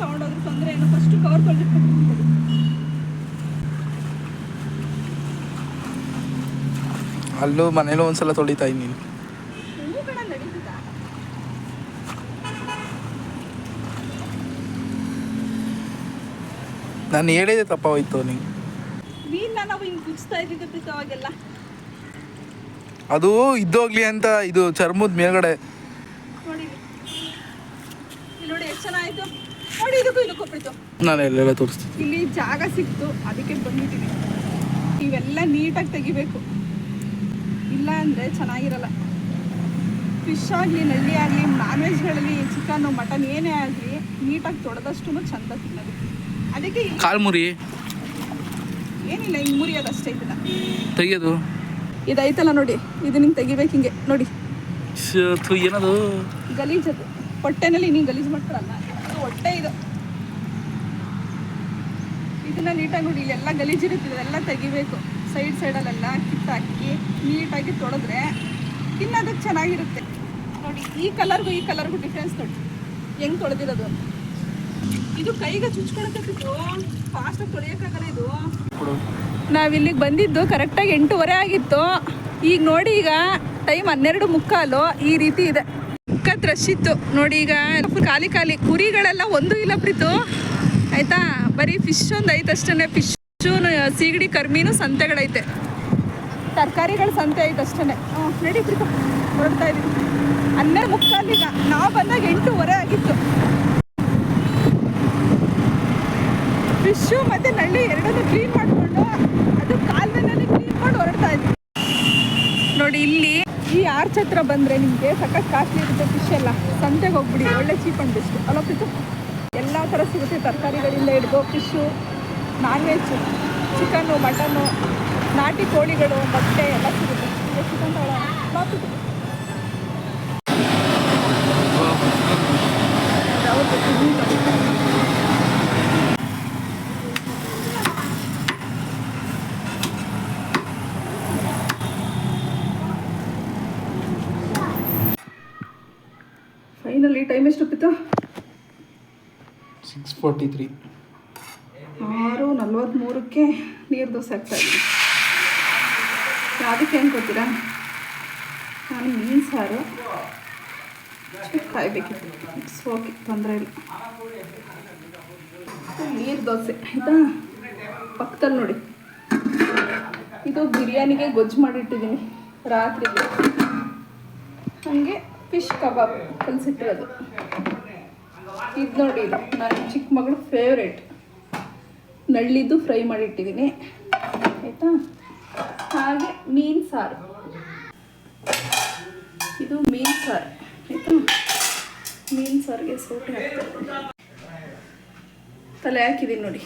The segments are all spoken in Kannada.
ತಗೊಂಡೋದ್ರೆ ತೊಂದರೆ ಏನು ಫಸ್ಟ್ ಕವರ್ ತೊಳೆದಿಟ್ಕೊಂಡು ಅಲ್ಲೂ ಮನೇಲೂ ಒಂದ್ಸಲ ತೊಳಿತಾ ನಡೀತದ. ನಾನು ಹೇಳಿದೆ ತಪ್ಪ ಹೋಯ್ತು ನೀನು ಮೀನ್ನ ನಾವು ಹಿಂಗೆ ಕುಚ್ತಾ ಇದ್ದಿದ್ದು ಪ್ರೀತಿ ಅವಾಗೆಲ್ಲ. ಅದು ಇದ್ದೋಗ್ಲಿ ಅಂತ ಇದು ಚರ್ಮದ ಮೇಲ್ಗಡೆ ನೋಡಿ ಇಲ್ಲಿ. ಇಲ್ಲಿ ನೋಡಿ ಇದಕ್ಕೂ ಇದಕ್ಕೂ ನಾನು ಎಲ್ಲೆಲ್ಲ ತೋರಿಸ್ತೀನಿ. ಇಲ್ಲಿ ಜಾಗ ಸಿಕ್ತು ಅದಕ್ಕೆ ಬಂದಿದ್ದೀವಿ ಇವೆಲ್ಲ ನೀಟಾಗಿ ತೆಗಿಬೇಕು. ಇಲ್ಲ ಅಂದರೆ ಚೆನ್ನಾಗಿರಲ್ಲ. ಫಿಶ್ ಆಗಲಿ ನಳ್ಳಿ ಆಗಲಿ ನಾನ್ ವೆಜ್ಗಳಲ್ಲಿ ಚಿಕನ್ನು ಮಟನ್ ಏನೇ ಆಗಲಿ ನೀಟಾಗಿ ತೊಳೆದಷ್ಟು ಚಂದ ತಿನ್ನೋದು. ಅದಕ್ಕೆ ಈ ಕಾಲು ಮುರಿ. ಏನಿಲ್ಲ ಹಿಂಗೆ ಮುರಿಯೋದು ಅಷ್ಟೇ ಇದನ್ನ ತೆಗಿಯೋದು. ಇದೈತಲ್ಲ ನೋಡಿ ಇದು ನಿಂಗೆ ತೆಗಿಬೇಕು ಹಿಂಗೆ ನೋಡಿ. ಏನದು? ಗಲೀಜದು. ಹೊಟ್ಟೆನಲ್ಲಿ ನೀನು ಗಲೀಜು ಮಾಡ್ಕೊಳಲ್ಲ. ಇದು ಹೊಟ್ಟೆ ಇದು. ಇದನ್ನ ನೀಟಾಗಿ ನೋಡಿ ಇಲ್ಲೆಲ್ಲ ಗಲೀಜಿರುತ್ತೆ ಇದೆಲ್ಲ ತೆಗಿಬೇಕು. ಸೈಡ್ ಸೈಡಲ್ಲೆಲ್ಲ ಕಿತ್ತಾಕಿ ನೀಟಾಗಿ ತೊಳೆದ್ರೆ ತಿನ್ನೋದಕ್ಕೆ ಚೆನ್ನಾಗಿರುತ್ತೆ. ನೋಡಿ, ಈ ಕಲರ್ಗೂ ಈ ಕಲರ್ಗೂ ಡಿಫ್ರೆನ್ಸ್ ನೋಡಿ. ಹೆಂಗೆ ತೊಳೆದಿರೋದು ಇದು ಕೈಗೆ ಚುಚ್ಕೊಳಕತ್ತಿತ್ತು ಫಾಸ್ಟಾಗಿ ತೊಳೆಯೋಕ್ಕಾಗಲ್ಲ ಇದು. ನಾವಿಲ್ಲಿಗೆ ಬಂದಿದ್ದು ಕರೆಕ್ಟಾಗಿ ಎಂಟೂವರೆ ಆಗಿತ್ತು. ಈಗ ನೋಡಿ, ಈಗ ಟೈಮ್ ಹನ್ನೆರಡು ಮುಕ್ಕಾಲು. ಈ ರೀತಿ ಇದೆ. ಸಖತ್ ರಶ್ ಇತ್ತು. ನೋಡಿ ಈಗ ಖಾಲಿ ಖಾಲಿ. ಕುರಿಗಳೆಲ್ಲ ಒಂದು ಇಲ್ಲ ಪ್ರೀತು. ಆಯ್ತಾ? ಬರೀ ಫಿಶ್ ಒಂದು ಐತೆ ಅಷ್ಟೇ ಫಿಶ್ ಸೀಗಡಿ, ಕರ್ಮೀನು ಸಂತೆಗಳೈತೆ. ತರಕಾರಿಗಳ ಸಂತೆ ಐತೆ ಅಷ್ಟೇ ನಡಿ ಪ್ರೀತು. ಹೊರಡ್ತಾ ಇದೀವಿ ಹನ್ನೆರಡು ಮುಕ್ಕಾಲು ಈಗ. ನಾವು ಬಂದಾಗ ಎಂಟೂವರೆ ಆಗಿತ್ತು. ಫಿಶ್ಶು ಮತ್ತೆ ನಳ್ಳಿ ಎರಡನ್ನು ಕ್ಲೀನ್ ಮಾಡಿಕೊಂಡು, ಅದು ಕಾಲುವೆನಲ್ಲಿ ಕ್ಲೀನ್ ಮಾಡಿ ಹೊರಡ್ತಾ ಇದ್ವಿ ನೋಡಿ, ಇಲ್ಲಿ ಆರ್ಚ್ ಹತ್ರ ಬಂದರೆ ನಿಮಗೆ ಸಖತ್ ಕಾಸ್ಟ್ಲಿ ಇರುತ್ತೆ ಫಿಶ್ ಎಲ್ಲ? ಸಂತೆಗೆ ಹೋಗ್ಬಿಡಿ, ಒಳ್ಳೆ ಚೀಪ್ ಅಂಡ್ ಬೆಸ್ಟ್ ಅಲ್ಲ ಪ್ರೀತು ಎಲ್ಲ ಥರ ಸಿಗುತ್ತೆ ತರಕಾರಿಗಳಿಂದ ಹಿಡ್ದು fish non veg chicken mutton ನಾಟಿ ಕೋಳಿಗಳು ಮೊಟ್ಟೆ ಎಲ್ಲ ಸಿಗುತ್ತೆ. ಚಿಕನ್ ತಗೊಳ್ಳೋಣ ಬಾ ಪ್ರೀತು. ಯಾವ್ದು ಇದು? ಫೈನಲಿ ಟೈಮ್ ಎಷ್ಟು ಪಿತ ಸಿಕ್ಸ್ ಫೋರ್ಟಿ ತ್ರೀ ಆರು ನಲ್ವತ್ತ್ಮೂರಕ್ಕೆ ನೀರು ದೋಸೆ ಹಾಕ್ತಾ ಅದಕ್ಕೆ ಏನು ಗೊತ್ತೀರಾ ನಾನು ಮೀನು ಸಾರು. ಕಾಯಬೇಕಿತ್ತು. ಇಟ್ಸ್ ಓಕೆ ತೊಂದರೆ ಇಲ್ಲ. ನೀರು ದೋಸೆ ಆಯಿತಾ? ಪಕ್ಕದಲ್ಲಿ ನೋಡಿ. ಇದು ಬಿರಿಯಾನಿಗೆ ಗೊಜ್ಜು ಮಾಡಿಟ್ಟಿದ್ದೀನಿ ರಾತ್ರಿಗೆ. ಹಾಗೆ ಫಿಶ್ ಕಬಾಬ್ ಕಲಿಸಿಟ್ಟಿರೋದು. ಇದು ನೋಡಿ ಇದು ನನ್ನ ಚಿಕ್ಕ ಮಗಳು ಫೇವ್ರೇಟ್ ನಳ್ಳಿದ್ದು ಫ್ರೈ ಮಾಡಿಟ್ಟಿದ್ದೀನಿ ಆಯಿತಾ? ಹಾಗೆ ಮೀನು ಸಾರು. ಇದು ಮೀನು ಸಾರು. ಆಯಿತಾ? ಮೀನು ಸಾರಿಗೆ ಸೋಟಿ ಹಾಕ್ತಾರೆ ತಲೆ ಹಾಕಿದ್ದೀನಿ ನೋಡಿ.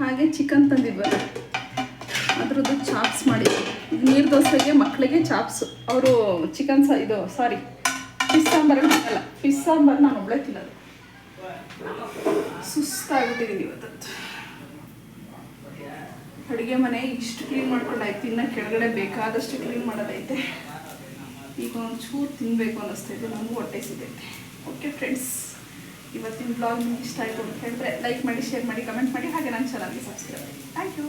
ಹಾಗೆ ಚಿಕನ್ ತಂದಿದ್ವಲ್ಲ. ಅದ್ರದ್ದು ಚಾಪ್ಸ್ ಮಾಡಿದ್ವಿ ನೀರು ದೋಸೆಗೆ ಮಕ್ಕಳಿಗೆ ಚಾಪ್ಸ್. ಅವರು ಚಿಕನ್ ಸಾ ಇದು ಸಾರಿ ಫಿಶ್ ಸಾಂಬಾರು ತಿನ್ನಲ್ಲ. ಫಿಶ್ ಸಾಂಬಾರು ನಾನು ಒಬ್ಬಳೇ ತಿನ್ನೋದು ಸುಸ್ತಾಗ್ಬಿಟ್ಟಿದ್ದೀನಿ ಇವತ್ತು ಅಡುಗೆ ಮನೆ ಇಷ್ಟು ಕ್ಲೀನ್ ಮಾಡ್ಕೊಂಡಾಯ್ತು. ಇನ್ನು ಕೆಳಗಡೆ ಬೇಕಾದಷ್ಟು ಕ್ಲೀನ್ ಮಾಡೋದೈತೆ. ಈಗ ಒಂಚೂರು ತಿನ್ನಬೇಕು ಅನ್ನಿಸ್ತೈತೆ ನನಗೂ ಹೊಟ್ಟೆ ಸಿಗೈತೆ. ಓಕೆ ಫ್ರೆಂಡ್ಸ್ ಇವತ್ತಿನ ಬ್ಲಾಗ್ ನಿಮ್ಗೆ ಇಷ್ಟ ಆಯಿತು ಅಂತ ಹೇಳಿದ್ರೆ ಲೈಕ್ ಮಾಡಿ ಶೇರ್ ಮಾಡಿ ಕಮೆಂಟ್ ಮಾಡಿ. ಹಾಗೆ ನನ್ನ ಚಾನಲ್ಗೆ ಸಬ್ಸ್ಕ್ರೈಬ್ ಮಾಡಿ. Thank you